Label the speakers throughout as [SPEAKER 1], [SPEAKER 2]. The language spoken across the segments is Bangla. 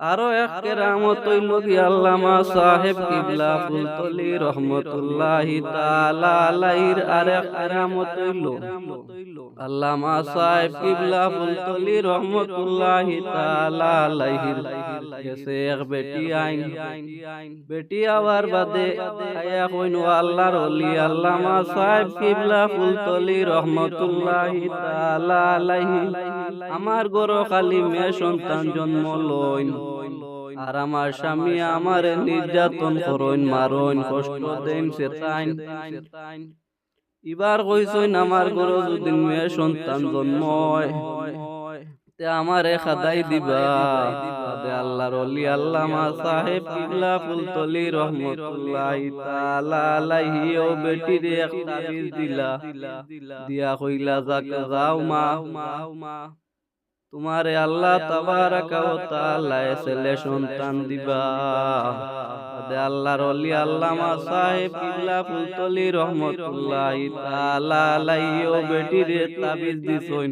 [SPEAKER 1] আরও এক কেরামত হইল কি আল্লামা সাহেব কিবলা ফুলতলি রহমতুল্লাহি তাআলা আলাইহির আর এক কেরামত হইল আল্লামা সাহেব কিবলা ফুলতলি রহমতুল্লাহি তাআলা আলাইহির গেছে এক বেটি আইন। বেটি বাদে আয়া কইনু আল্লাহর ওলি আল্লামা সাহেব কিবলা ফুলতলি রহমতুল্লাহি তাআলা আলাইহি। আমার গরো খালি মেয়ে সন্তান জন্ম লইন। আর আমার স্বামী আমার নির্যাতন করইন মারইন কষ্ট দেন সেতাইন। ইবার কইছইন আমার গরো যদি মেয়ে সন্তান জন্ম হয় তে আমারে খাদাই দিবা। দে আল্লাহর ওলি আল্লামা সাহেব কিবলা ফুলতলি রহমতুল্লাহ তাআলা আলাইহি ও বেটি রে এক তাবিজ দিলা দিয়া কইলা যাক যাও মা। তোমারে আল্লাহ তাবারাকা ও তাআলা ছেলে সন্তান দিবা। আল্লাহর ওলি আল্লামা সাহেব কিবলা ফুলতলি রহমতুল্লাহি তাআলা আলাইহি ও বেটি রে তাবিজ দিছইন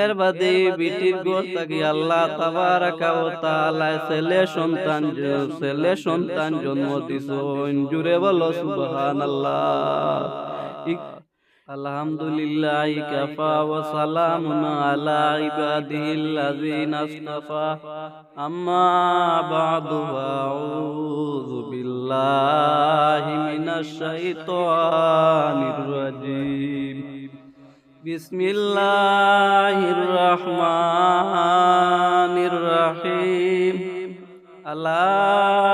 [SPEAKER 1] এর বাদে বিটির গোর থাকি আল্লাহ তাবারাকা ও তাআলা ছেলে সন্তান ছেলে সন্তান জন্ম দিছইন জুড়ে বলো সুবহানাল্লাহ। আলহামদুলিল্লাহ কাফা ওয়া সালামুন আলা ইবাদিহিল্লাযিনা আসতাফা। আম্মা বা'দু, আউযু বিল্লাহি মিনাশ শাইতানির রাজীম। বিসমিল্লাহির রহমানির রহিম। আলা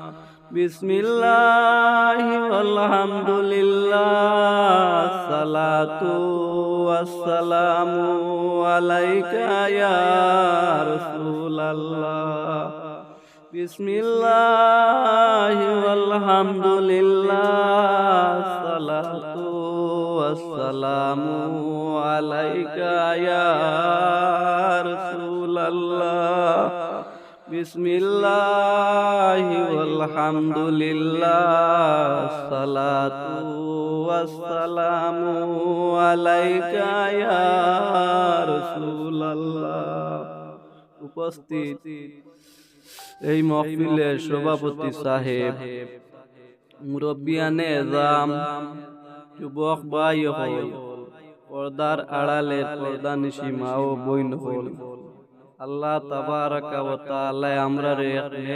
[SPEAKER 1] বিসমিল্লাহ আলহামদুলিল্লাহ সালাতু আসসালামু আলাইকা ইয়া রাসূলুল্লাহ। বিসমিল্লাহ আলহামদুলিল্লাহ সালাতু بسم الله والحمد لله الصلاة والسلام عليك يا رسول الله উপস্থিত এই মহফিলের সভাপতি সাহেব মুরব্বিয়ানে জাম যুবক ভাই হল পর্দার আড়ালে পর্দা নিশি মা ও বইন হল আল্লাহ তাবারাকা ওয়া তাআলা আমরা রে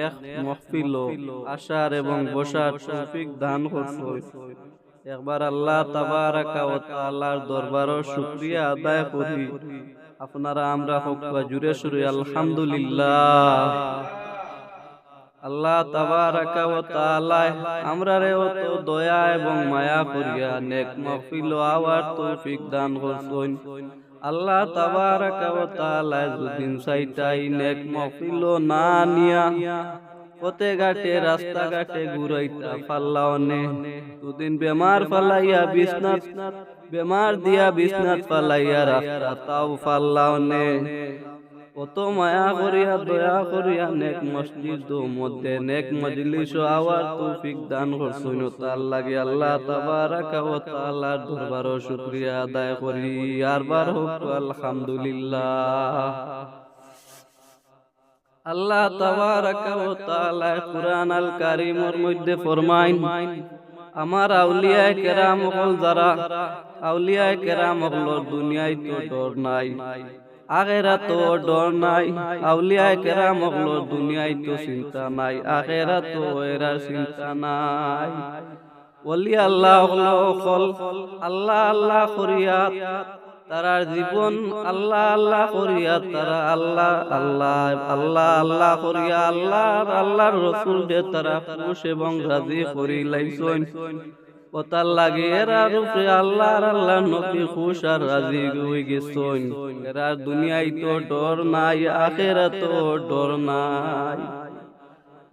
[SPEAKER 1] এক মাহফিল আশার এবং বসার তৌফিক দান একবার আল্লাহ তাবারাকা ওয়া তাআলার দরবারও শুকরিয়া আদায় করি। আপনারা আমরা হক্কা জুড়ে শুরু আলহামদুলিল্লাহ। আল্লাহ তাবারাকা ওয়া তাআলা আমরা রে অত দয়া এবং মায়া করিয়া নেক মাহফিল আওয়ার তৌফিক দান করছই আল্লাহ তাবারাকা ওয়া তাআলা যদিন চাইতাই নেক মফিল না নিয়া। পথে ঘাটে, রাস্তা ঘাটে ঘুরাইতা ফাল্লাওনে দুদিন বেমার ফালাইয়া বিছনাত, বেমার দিয়া বিছনাত ফালাইয়া রাস্তা তাও ফাল্লাওনে কত মায়া করিয়া, দয়া করিয়া নেক মসজিদ মধ্যে নেক মজলিস আওয়ার তৌফিক দান করছুন। তার লাগে আল্লাহ তাবারাকা ওয়া তাআলার দরবার শুকরিয়া আদায় করি। আরবার হোক, আলহামদুলিল্লাহ। আল্লাহ তাবারাকা ওয়া তাআলা কুরআন আল কারীমের মধ্যে ফরমাইন, আমার আউলিয়া কেরাম যারা আউলিয়া কেরাম দুনিয়ায় তো ডর নাই। আগেরা তো ডর নাই। আউলিয়া কেরাম হল দুনিয়ায় তো চিন্তা নাই। আগেরা তো এরা চিন্তা নাই। ওলি আল্লাহ হল আল্লাহ আল্লাহ করিয়া তারার জীবন আল্লাহ আল্লাহ করিয়া তারা আল্লাহ আল্লাহ আল্লাহ আল্লাহ করিয়া আল্লাহ আল্লাহর রসুল যে তারা খুশ এবং রাজি করি লাইছেন ওতার লাগে এরা রূপে আল্লাহ আল্লাহ নবী খুশ আর রাজি হয়ে গেছেন। এরা দুনিয়ায় তো ডর নাই আখেরা তো ডর নাই।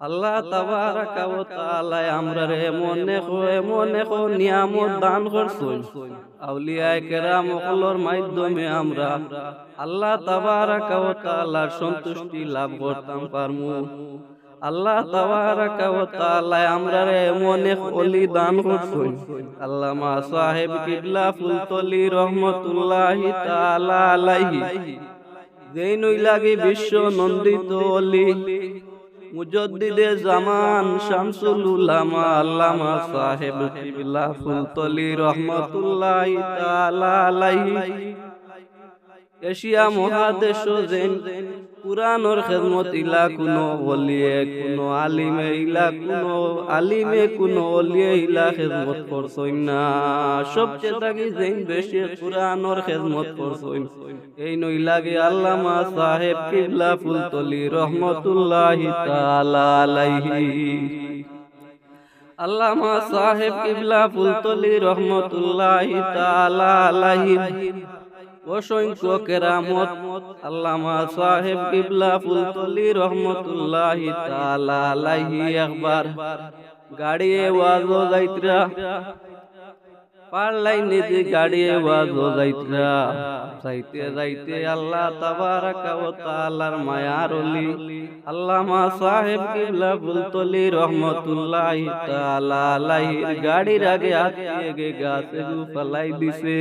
[SPEAKER 1] আল্লাহ তাবারাকা ওয়া তাআলা আমরা রে মনে কো মনে কো নিয়ামত দান করছুন। আউলিয়া কেরাম মাধ্যমে আমরা আল্লাহ তাবারাকা ওয়া তাআলার সন্তুষ্টি লাভ করতাম। পারমু। আল্লাহ তাআলা আমরা রে মনে অলি দান করছুন আল্লামা সাহেব কিবলা ফুলতলি রহমতুল্লাহি তাআলা আলাইহি। যেই নই লাগে বিশ্ব নন্দিত অলি মুজদ্দিদে জামান শামসুল উলামা আল্লামা সাহেব কিবলা ফুলতলি রহমতুল্লাহি তাআলা আলাইহি। এশিয়া মহাদেশ যেন কুরআনর খেদমত ইলা কোনো বলিয়ে কোনো আলিমে ইলা কোনো আলিমে কোনো ওলিয়ে ইলা খেদমত করছইন না। সবচেয়ে থাকি যেন বেশি কুরআনর খেদমত করছইন এই নই লাগে আল্লামা সাহেব কিবলা ফুলতলি রহমতুল্লাহি তাআলা আলাইহি। আল্লামা সাহেব কিবলা ফুলতলি রহমতুল্লাহি তাআলা আলাইহি অসংখ্য কেরামত আল্লামা সাহেব কিবলা ফুলতলি রহমতুল্লাহি তাআলা আলাইহি একবার গাড়িয়ে ওয়াজো যাইত্রা। পারলাই নিদি গাড়িয়ে ওয়াজো যাইত্রা। যাইতে যাইতে আল্লাহ তাবারাকা ওয়া তাআলার মায়ার ওলি আল্লামা সাহেব কিবলা ফুলতলি রহমতুল্লাহি তাআলা আলাইহি গাড়ির আগে আতিয়ে গে গাছে ফলাই দিছে।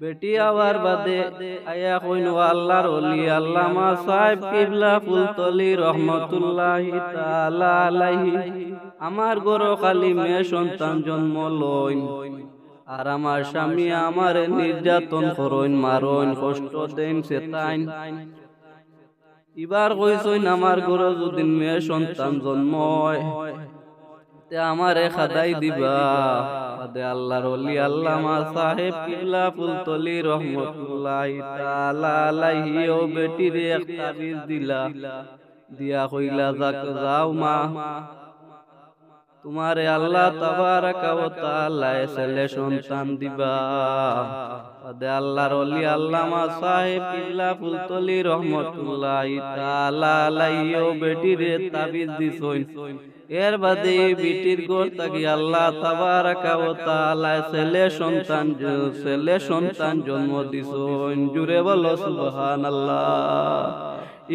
[SPEAKER 1] বেটি আওয়ার বাদে আয়া কইন আল্লাহর ওলি, আল্লামা সাহেব কিবলা ফুলতলি রহমতুল্লাহি তাআলা আলাইহি। আমার গরো খালি মেয়ে সন্তান জন্ম লইন। আর আমার স্বামী আমার নির্যাতন করইন, মারইন, কষ্ট দেন সেতাইন এবার কইছইন আমার গরো যদি মেয়ে সন্তান জন্ময় তে আমারে খাদাই দিবা। দে আল্লাহর ওলি আল্লামা সাহেব কিবলা ফুলতলি রহমতুল্লাহি তাআলা আলাইহি ও বেটিরে এক তাবিজ দিলা। দিয়া কইলা যাক যাও মা। তোমারে আল্লাহ তাবারাকা ওয়া তাআলা ছেলে সন্তান দিবা। দে আল্লাহর ওলি আল্লামা সাহেব কিবলা ফুলতলি রহমতুল্লাহি তাআলা আলাইহি ও বেটিরে তাবিজ দিছইন এর বাদে বিটির গোর তাকি আল্লাহ তাবারাকা ও তাআলা। ছেলে সন্তান ছেলে সন্তান জন্ম দিছন জুরে বলো সুবহানাল্লাহ।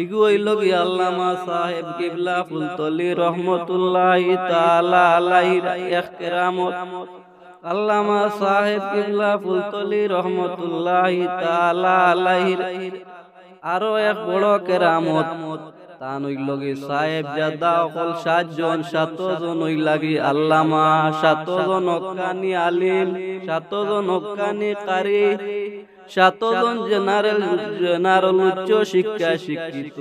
[SPEAKER 1] ইগু হইল কি আল্লামা সাহেব কিবলা ফুলতলি রহমতুল্লাহি তাআলা আলাইহির ইহতিরামত আল্লামা সাহেব কিবলা ফুলতলি রহমতুল্লাহি তাআলা আলাইহির। আরও এক বড় কেরামত। তান ওই লগে সাহেব জাদা অকল সাতজন সাতজন ওই লাগি আল্লামা সাতজন অক্কানি আলিম সাতজন অক্কানি কারি সাতজন জেনারেল জেনারেল উচ্চ শিক্ষা শিক্ষিত।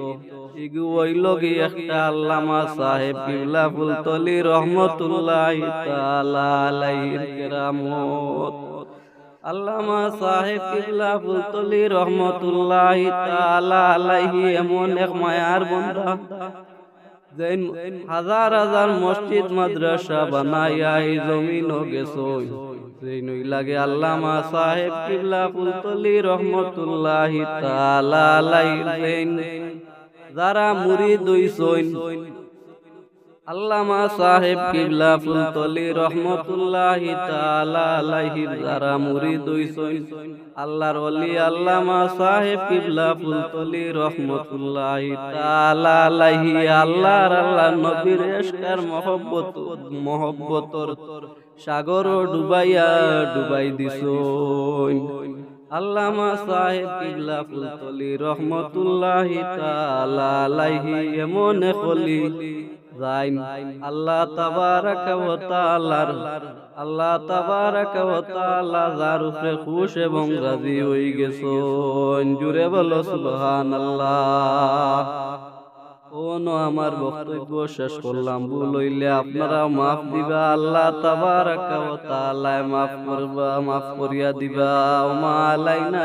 [SPEAKER 1] ইগু ওই লগে একটা আল্লামা সাহেব কিবলা ফুলতলি রহমতুল্লাহ তাআলা আলাইহির কেরামত। আল্লামা সাহেব কিবলা ফুলতলি রহমতুল্লাহ তাআলা আলাইহি এমন এক মায়ার বন্ধা যেন হাজার হাজার মসজিদ মাদ্রাসা বানাইয়া এই জমিন গেছো যেন লাগে আল্লামা সাহেব কিবলা ফুলতলি রহমতুল্লাহ তাআলা আলাইহি যারা মুরিদ হইছইন আল্লামা সাহেব কিবলা ফুলতলি রহমতুল্লাহি তাআলা আলাইহি যারা মুরিদ হইছেন। আল্লাহর ওলি আল্লামা সাহেব কিবলা ফুলতলি রহমতুল্লাহি তাআলা আলাইহি। আল্লাহর আল্লাহ নবীর ইশকার মহব্বত, মহব্বতর সাগর ডুবাইয়া ডুবাই দিছইন আল্লামা সাহেব কিবলা ফুলতলি রহমতুল্লাহি তাআলা আলাইহি। এমন খলি আল্লাহ আল্লাহ খুশ এবং রাজি জুড়ে বলো আমার বক্তব্য শেষ করলাম, ভুল হইলে আপনারা মাফ দিবা, আল্লাহ তাবারাকা ওয়া মাফ করবা, মাফ করিয়া দিবা। ওমা আলাইনা